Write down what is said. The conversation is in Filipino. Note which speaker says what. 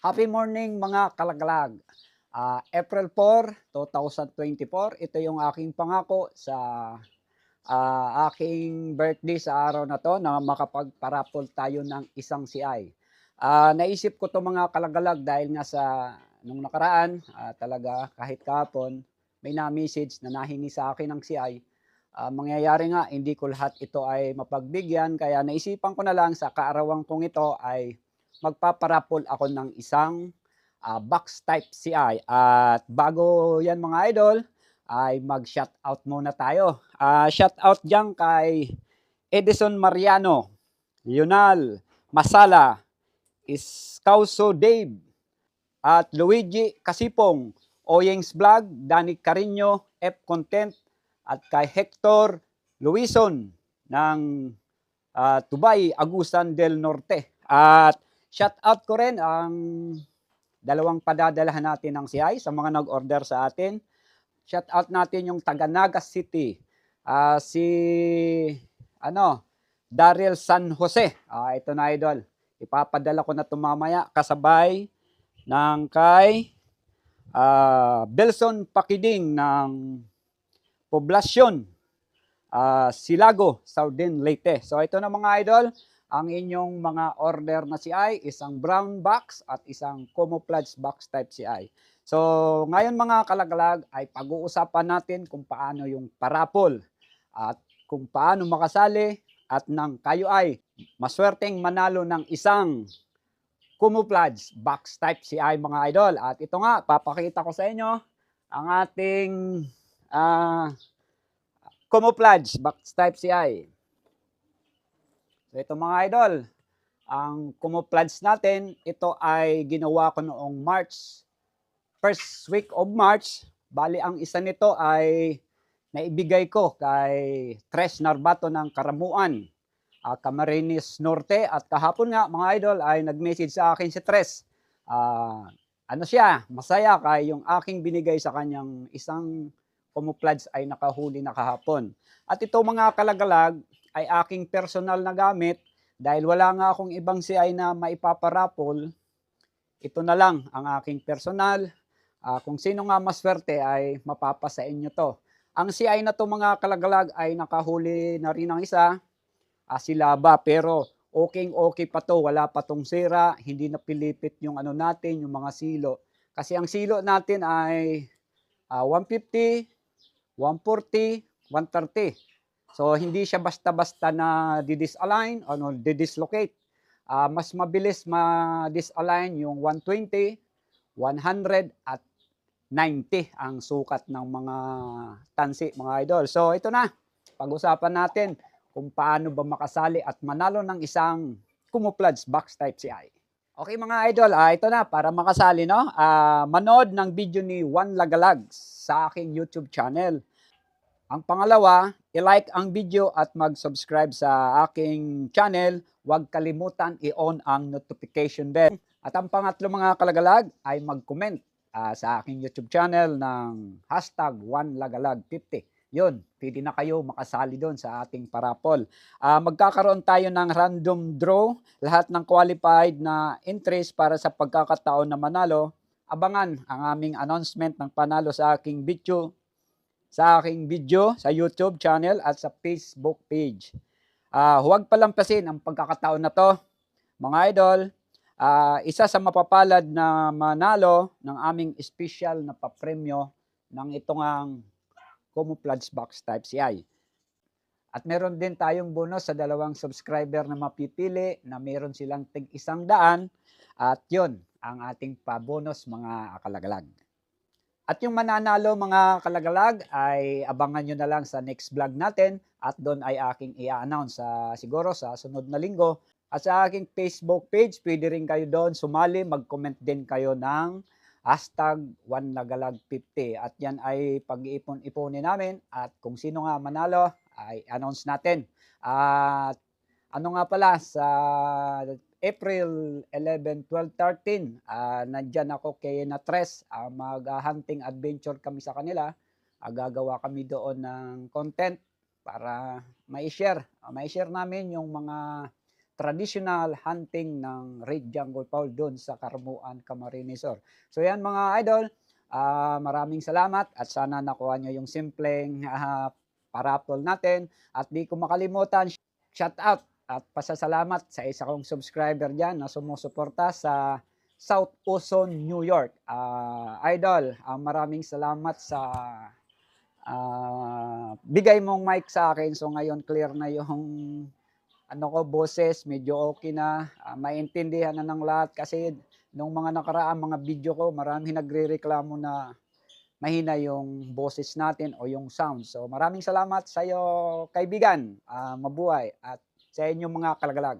Speaker 1: Happy morning mga kalaglag. Ah, April 4, 2024. Ito yung aking pangako sa ah, aking birthday sa araw na to na makapagparapol tayo ng isang CI. Ah, naisip ko to mga kalagalag dahil nga sa nung nakaraan ah, talaga kahit kahapon may na-message na nahingi sa akin ng CI. Ah, mangyayari nga hindi ko lahat ito ay mapagbigyan kaya naisipan ko na lang sa kaarawan kong ito ay magpaparapol ako ng isang ah, box type CI. At bago yan mga idol, ay mag-shout out muna tayo. Ah, shout out diyan kay Edison Mariano, Yunal, Masala, Iscauso Dave, at Luigi Kasipong, Oyens Vlog, Danny Carino, F Content, at kay Hector Luison ng ah, Tubay, Agusan del Norte. At shout out ko rin ang dalawang padadalahan natin ng CI sa mga nag-order sa atin. Shout out natin yung taga Naga City. Ah, si ano, Daryl San Jose. Ah, ito na idol. Ipapadala ko na ito mamaya kasabay ng kay ah, Belson Pakiding ng Poblasyon ah, Silago, Southern Leyte. So ito na mga idol, ang inyong mga order na CI, isang brown box at isang camouflage box type CI. So ngayon mga kalagalag ay pag-uusapan natin kung paano yung parapol at kung paano makasali at nang kayo ay maswerteng manalo ng isang camouflage box type CI mga idol. At ito nga, papakita ko sa inyo ang ating ah camouflage box type CI. So ito mga idol, ang camouflage natin, ito ay ginawa ko noong March, first week of March. Bali ang isa nito ay naibigay ko kay Tres Narbato ng Karamuan, uh, Camarines Norte. At kahapon nga mga idol ay nag-message sa akin si Tres. Ah, ano siya, masaya kay yung aking binigay sa kanyang isang camouflage ay nakahuli na kahapon. At ito mga kalagalag ay aking personal na gamit dahil wala nga akong ibang CI na maipaparapol. Ito na lang ang aking personal. Ah, kung sino nga maswerte ay mapapasa inyo to. Ang CI na to mga kalagalag ay nakahuli na rin ng isa, ah, si Laba, pero okay okay pa to, wala pa tong sira, hindi na pilipit yung ano natin, yung mga silo. Kasi ang silo natin ay ah, 150, 140, 130. So hindi siya basta-basta na di-disalign o no, di-dislocate. Ah, mas mabilis ma-disalign yung 120, 100 at 90 ang sukat ng mga tansi mga idol. So ito na, pag-usapan natin kung paano ba makasali at manalo ng isang camouflage box type CI. Okay mga idol, ah, ito na para makasali no. Ah, manood ng video ni Juan Lagalag sa aking YouTube channel. Ang pangalawa, i-like ang video at mag-subscribe sa aking channel. Huwag kalimutan i-on ang notification bell. At ang pangatlo mga kalagalag ay mag-comment ah, sa aking YouTube channel ng hashtag 1lagalag50. Yun, pwede na kayo makasali doon sa ating parapol. Ah, magkakaroon tayo ng random draw. Lahat ng qualified na entries para sa pagkakataon na manalo. Abangan ang aming announcement ng panalo sa aking video sa aking video sa YouTube channel at sa Facebook page. Ah, huwag palampasin ang pagkakataon na to. Mga idol, ah, isa sa mapapalad na manalo ng aming special na papremyo ng itong ang camouflage box type CI. At meron din tayong bonus sa dalawang subscriber na mapipili na meron silang tig isang daan at yun ang ating pa-bonus mga kalagalag. At yung mananalo mga kalagalag ay abangan nyo na lang sa next vlog natin at doon ay aking i-announce sa siguro sa sunod na linggo. At sa aking Facebook page, pwede rin kayo doon sumali, mag-comment din kayo ng hashtag 1lagalag50. At yan ay pag-iipon-iponin namin at kung sino nga manalo ay announce natin. At ano nga pala sa April 11, 12, 13, ah, nandyan ako kay Natres, uh, mag-hunting adventure kami sa kanila. Ah, gagawa kami doon ng content para ma-share. Uh, ma-share namin yung mga traditional hunting ng Red Jungle Fowl doon sa Carmuan, Camarines Sur. So yan mga idol, ah, maraming salamat at sana nakuha nyo yung simpleng ah, parapol natin at di ko makalimutan shout out at pasasalamat sa isa kong subscriber dyan na sumusuporta sa South Uson, New York. Ah, idol, ah, maraming salamat sa ah, bigay mong mic sa akin. So ngayon clear na yung ano ko boses, medyo okay na. Ah, maintindihan na ng lahat kasi nung mga nakaraang mga video ko, marami nagrereklamo na mahina yung boses natin o yung sound. So maraming salamat sa iyo kaibigan. Ah, mabuhay at sa inyong mga kalagalag.